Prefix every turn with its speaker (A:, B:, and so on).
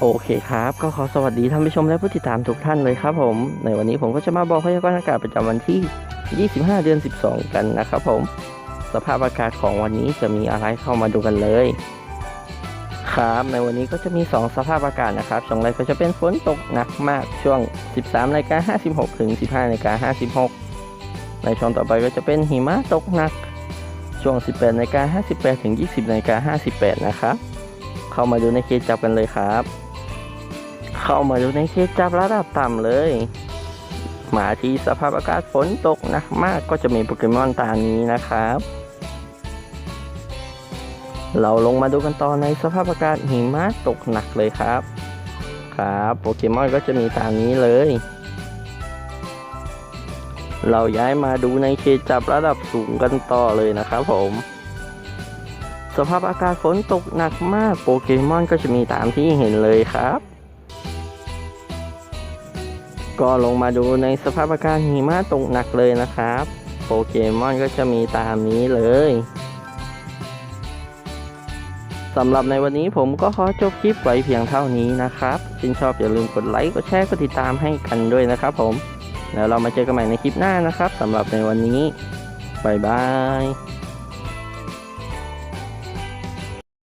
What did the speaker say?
A: โอเคครับ ก็ขอสวัสดีท่านผู้ชมและผู้ติดตามทุกท่านเลยครับผม ในวันนี้ผมก็จะมาบอกพยากรณ์อากาศประจำวันที่ 25 เดือน 12 กันนะครับผม สภาพอากาศของวันนี้จะมีอะไรเข้ามาดูกันเลย ครับ ในวันนี้ก็จะมี 2 สภาพอากาศนะครับ ช่วงแรกก็จะเป็นฝนตกหนักมากช่วง 13นาฬิกา56 ถึง 15นาฬิกา56 ในช่วงต่อไปก็จะเป็นหิมะตกหนัก ช่วง 18นาฬิกา58 ถึง 20นาฬิกา58 นะครับ เข้ามาดูในเขตจับกันเลยครับ เข้ามาดูในเขตจับระดับต่ำเลย มาที่สภาพอากาศฝนตกหนักมากก็จะมีโปเกมอนตานี้นะครับ เราลงมาดูกันต่อในสภาพอากาศหิมะตกหนักเลยครับ ครับโปเกมอนก็จะมีตามนี้เลย เราย้ายมาดูในเขตจับระดับสูงกันต่อเลยนะครับผมสภาพอากาศฝนตกหนักมากโปเกมอนก็จะมีตามที่เห็นเลยครับ ก็ลงมาดูในสภาพอากาศหิมะตกหนักเลยนะครับ โปเกมอนก็จะมีตามนี้เลยสำหรับในวันนี้ผมก็ขอจบคลิปไว้เพียงเท่านี้นะครับชื่นชอบอย่าลืมกดไลค์ กดแชร์ กดติดตามให้กันด้วยนะครับผม แล้วเรามาเจอกันใหม่ในคลิปหน้านะครับสำหรับในวันนี้ บ๊ายบาย